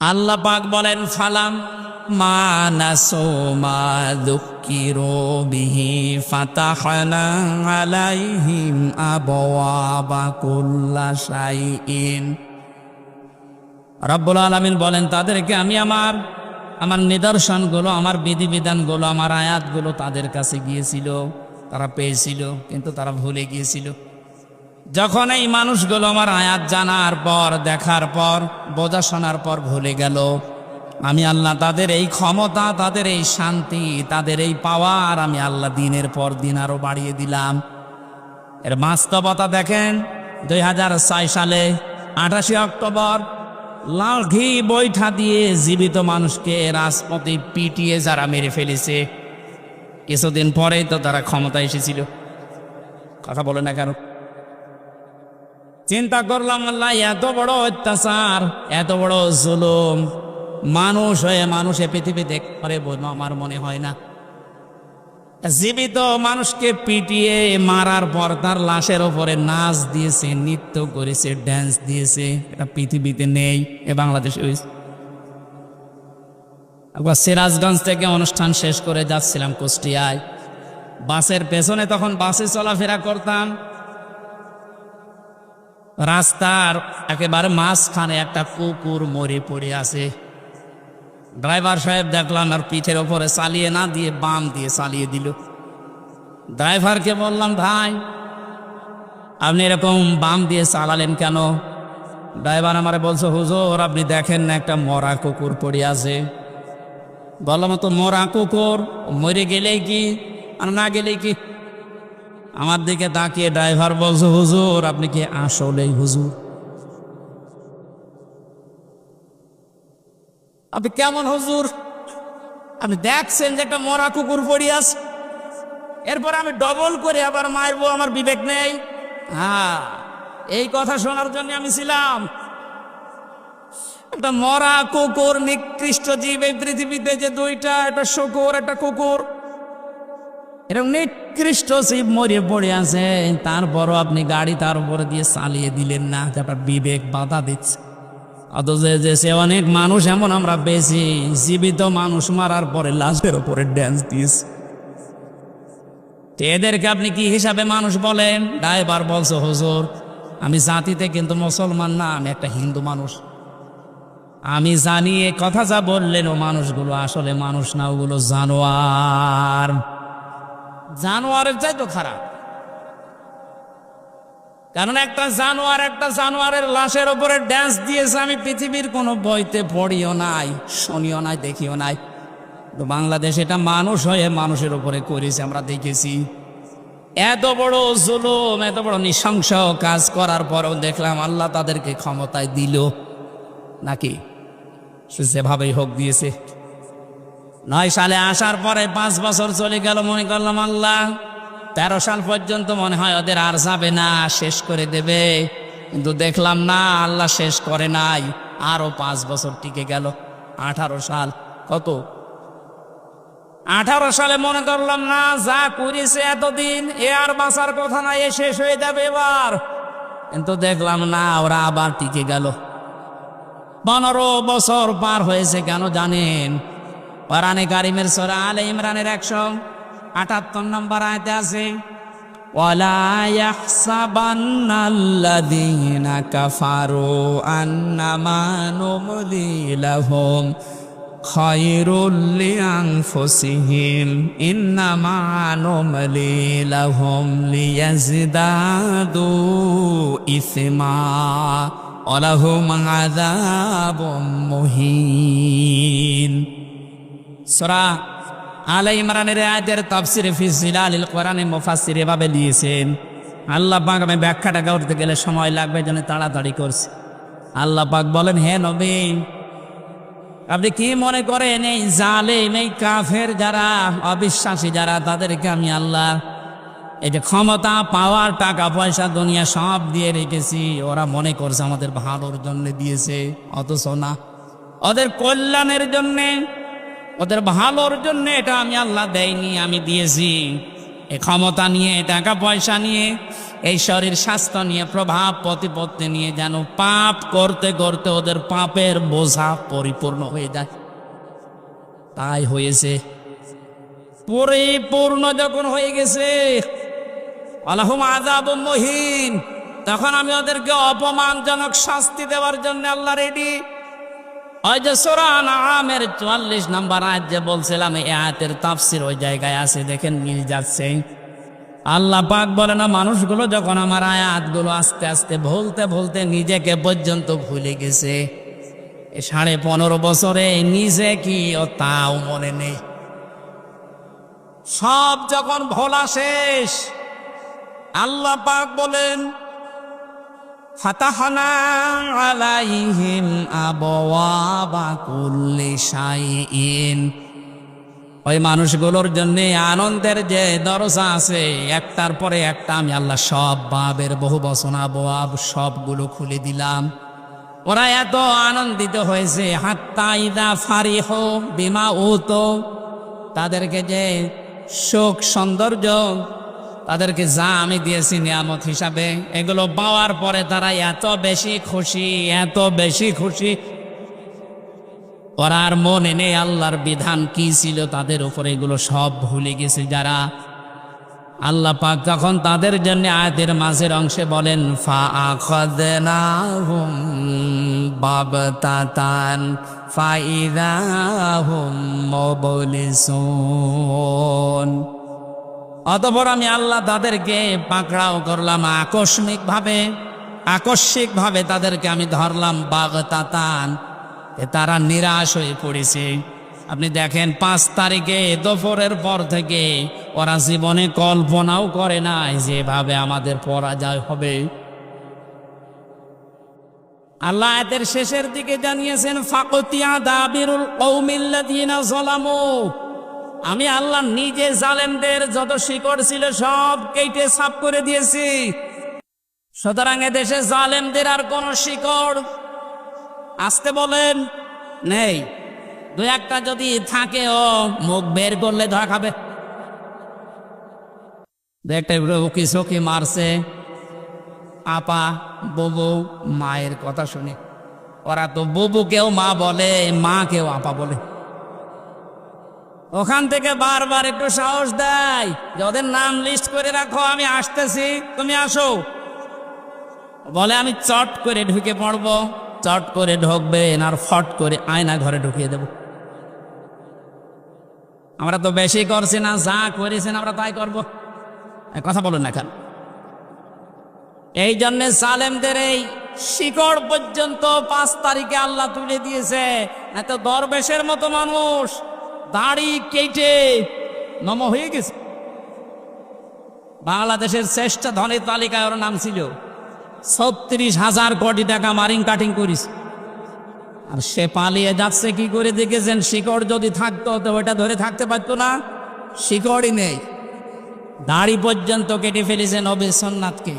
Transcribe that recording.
আল্লাহ পাক বলেন, ফালাম আলামিন বলেন, তাদেরকে আমি আমার আমার নিদর্শনগুলো, আমার বিধিবিধানগুলো, আমার আয়াতগুলো তাদের কাছে গিয়েছিল। তারা পেয়েছিল, কিন্তু তারা ভুলে গিয়েছিল। যখন এই মানুষগুলো আমার আয়াত জানার পর, দেখার পর, বোঝা শোনার পর ভুলে গেল, আমি আল্লাহ তাদের এই ক্ষমতা, তাদের এই শান্তি, তাদের এই পাওয়ার আমি আল্লাহ দিনের পর দিন আরও বাড়িয়ে দিলাম। এর বাস্তবতা দেখেন, দুই হাজার ছয় সালে, আঠাশে অক্টোবর লাঠি বৈঠা দিয়ে জীবিত মানুষকে রাজপথে পিটিয়ে যারা মেরে ফেলেছে। কিছুদিন পরেই তো তারা ক্ষমতা এসেছিল। কথা বলে না কেন? চিন্তা করলাম, আল্লাহ, এত বড় অত্যাচার, এত বড় জুলুম। মানুষ হয়ে মানুষে পৃথিবীতে করে বলব আমার মনে হয় না। জীবিত মানুষকে পিটিয়ে মারার পর তার লাশের ওপরে নাচ দিয়েছে, নৃত্য করেছে ড্যান্স দিয়েছে। এটা পৃথিবীতে নেই, এ বাংলাদেশে একবার সিরাজগঞ্জ থেকে অনুষ্ঠান শেষ করে যাচ্ছিলাম কুষ্টিয়ায়। বাসের পেছনে তখন বাসে চলাফেরা করতাম। রাস্তার একেবারে মাঝখানে একটা কুকুর মরে পড়ে আছে। ড্রাইভার সাহেব দেখলাম আর পিঠের ওপরে চালিয়ে না দিয়ে বাম দিয়ে চালিয়ে দিল। ড্রাইভারকে বললাম, ভাই, আপনি এরকম বাম দিয়ে চালালেন কেন? ড্রাইভার আমারে বলছে, হুজুর, আপনি দেখেন না একটা মরা কুকুর পড়ে আছে। বললাম, তো মরা কুকুর মরে গেলেই কি আর না গেলেই কি আমার দিকে তাকিয়ে ড্রাইভার বলছে, হুজুর, আপনি কি আসলেই হুজুর? আপনি কেমন হুজুর? আপনি দেখছেন যে একটা মরা কুকুর পড়ি আছে। এরপর আমি ডবল করে আবার মারবো, আমার বিবেক নেই। হ্যাঁ এই কথা শোনার জন্য আমি ছিলাম। একটা মরা কুকুর, নিকৃষ্ট জীব এই পৃথিবীতে যে দুইটা, একটা শুকুর, একটা কুকুর। এরকম নিকৃষ্ট শিব মরে পড়ে আছে। তারপরও আপনি গাড়ি তার উপরে দিয়ে চালিয়ে দিলেন না, যে আপনার বিবেক বাধা দিচ্ছে। অথচ যে সে অনেক মানুষ, এমন আমরা বেশি জীবিত মানুষ মারার পরে লাশের উপরে ড্যান্স দিয়েছে। এদেরকে আপনি কি হিসাবে মানুষ বলেন? ড্রাইভার বলছে, হুজুর, আমি জাতিতে কিন্তু মুসলমান না, আমি একটা হিন্দু মানুষ। আমি জানি এ কথা যা বললেন, ও মানুষগুলো আসলে মানুষ না, ওগুলো জানোয়ার। জানোয়ারের চাই তো খারাপ। কারণ একটা জানোয়ার একটা জানোয়ারের লাশের ওপরে ড্যান্স দিয়েছে, আমি পৃথিবীর কোনো বইতে পড়িও নাই, শুনিও নাই, দেখিও নাই। তো বাংলাদেশ এটা মানুষ হয়ে মানুষের ওপরে করেছে, আমরা দেখেছি। এত বড় জুলুম, এত বড় নৃশংস কাজ করার পরেও দেখলাম আল্লাহ তাদেরকে ক্ষমতায় দিল। নাকি? যেভাবেই হোক দিয়েছে। নয় সালে আসার পরে পাঁচ বছর চলে গেল, মনে করলাম, আল্লাহ, তেরো সাল পর্যন্ত মনে হয় ওদের আর যাবে না, শেষ করে দেবে। কিন্তু দেখলাম না, আল্লাহ শেষ করে নাই আরও পাঁচ বছর টিকে গেল। আঠারো সাল, কত? আঠারো সালে মনে করলাম, না, যা করেছে এতদিন, এ আর বাঁচার কথা না, এ শেষ হয়ে যাবে এবার। কিন্তু দেখলাম না, ওরা আবার টিকে গেল। পনেরো বছর পার হয়েছে কেন জানেন? কোরআনে কারিমের সরা আলে ইমরানের একশো আটাত্তর নম্বর আয়তে আছে ولا يحسبن الذين كفروا أنما نملي لهم خير لأنفسهم إنما نملي لهم ليزدادوا إثما ولهم عذاب مهين সরা আলাই ইমরানের আয়াতের তাফসিরে ফি জিলালিল কোরআনে মুফাসসির এভাবে দিয়েছেন, আল্লাহ পাক আমি ব্যাখ্যাটা করতে গেলে সময় লাগবে জন্য তাড়াতাড়ি করছি। আল্লাহ পাক বলেন, হে নবী, আপনি কি মনে করেন এই জালেম, এই কাফের যারা, অবিশ্বাসী যারা, তাদেরকে আমি আল্লাহ এই যে ক্ষমতা, পাওয়ার, টাকা, পয়সা, দুনিয়া সব দিয়ে রেখেছি, ওরা মনে করছে আমাদের ভালোর জন্য দিয়েছে, অথচ না। ওদের কল্যাণের জন্যে ওদের ভালোর জন্য এটা আমি আল্লাহ দেয়নি, আমি দিয়েছি। এ ক্ষমতা নিয়ে, টাকা পয়সা নিয়ে, এই শরীর স্বাস্থ্য নিয়ে, প্রভাব প্রতিপত্তি নিয়ে যেন পাপ করতে করতে ওদের পাপের বোঝা পরিপূর্ণ হয়ে যায়। তাই হয়েছে। পরিপূর্ণ যখন হয়ে গেছে আলহম আজাব মহিন, তখন আমি ওদেরকে অপমানজনক শাস্তি দেওয়ার জন্য আল্লাহ রেডি ওই যে সোরান আমের চুয়াল্লিশ নাম্বার আয়াত যে বলছিলাম, এই আয়াতের তাফসির ওই জায়গায় আছে, দেখেন মিল যাচ্ছে। আল্লাহ পাক বলে না, মানুষগুলো যখন আমার আয়াতগুলো আস্তে আস্তে ভুলতে ভুলতে নিজেকে পর্যন্ত ভুলে গেছে। সাড়ে পনেরো বছরে নিজে কি ও তাও মনে নেই। সব যখন ভোলা শেষ, আল্লাহ পাক বলেন আলাইহিম আবওয়াবা কুল্লি শাইইন। ওই মানুষগুলোর জন্য আনন্দের যে দরজা আছে, একটার পরে একটা আমি আল্লাহ সব বাবের বহু বসনা বোয়াব সবগুলো খুলে দিলাম। ওরা এত আনন্দিত হয়েছে, হাত্তা ইদা ফারিহ বিমা উতো। তাদেরকে যে শোক সৌন্দর্য তাদেরকে যা আমি দিয়েছি নিয়ামত হিসাবে, এগুলো পাওয়ার পরে তারা এত বেশি খুশি, এত বেশি খুশি। ওরা আর মনে নেই আল্লাহর বিধান কি ছিল, তাদের উপরে এগুলো সব ভুলে গেছে যারা। আল্লাহ পাক যখন তাদের জন্য আয়াতের মাঝের অংশে বলেন, ফা আখাদনাহুম বাবতাতান ফাইদাহুম মুবলিসুন। অতপর আমি আল্লাহ তাদেরকে পাকড়াও করলাম আকস্মিক ভাবে আকস্মিক ভাবে তাদেরকে আমি ধরলাম বাগতাতান। তারা নিরাশ হয়ে পড়েছে। আপনি দেখেন, পাঁচ তারিখে দুপুরের পর থেকে ওরা জীবনে কল্পনাও করে নাই যেভাবে আমাদের পরাজয় হবে। আল্লাহ এদের শেষের দিকে জানিয়েছেন ফাকতিয়া দাবিরুল কৌমিল্লাদিনা জলামু আমি আল্লাহ নিজে জালেমদের যত শিকড় ছিল সব কেটে সাফ করে দিয়েছি। সুতরাং দেশে জালেমদের আর কোন শিকড় আসতে বলেন নেই। দু একটা যদি থাকে ও মুখ বের করলে ধরা খাবে। দু একটা উকি মারছে। আপা, ববু, মায়ের কথা শুনে। ওরা তো ববুকেও মা বলে, মাকেও আপা বলে। ওখান থেকে বারবার একটু সাহস দেয়। যে ওদের নাম লিস্ট করে রাখো, আমি আসতেছি। তুমি আসো। বলে আমি চট করে ঢুকে পড়ব। চট করে ঢুকবে আর ফট করে আয়না ঘরে ঢুকিয়ে দেব। আমরা তো বেশি করছি না, যা করেছেন আমরা তাই করব। কথা বলুন না কেন? এই জন্যে সালেমদের এই শিকড় পর্যন্ত পাঁচ তারিখে আল্লাহ তুলে দিয়েছে। এত দরবেশের মতো মানুষ। দাড়ি কেটে নম হয়ে গেছে। বাংলাদেশের শ্রেষ্ঠ ধনের তালিকায় ওর নাম ছিল, ছত্রিশ হাজার কোটি টাকা মারিং কাটিং করিস আর সে পালিয়ে যাচ্ছে কি করে দেখেছেন? শিকড় যদি থাকতো, তো ওটা ধরে থাকতে পারতো না। শিকড়ই নেই। দাড়ি পর্যন্ত কেটে ফেলেছেন নবী সোননাথকে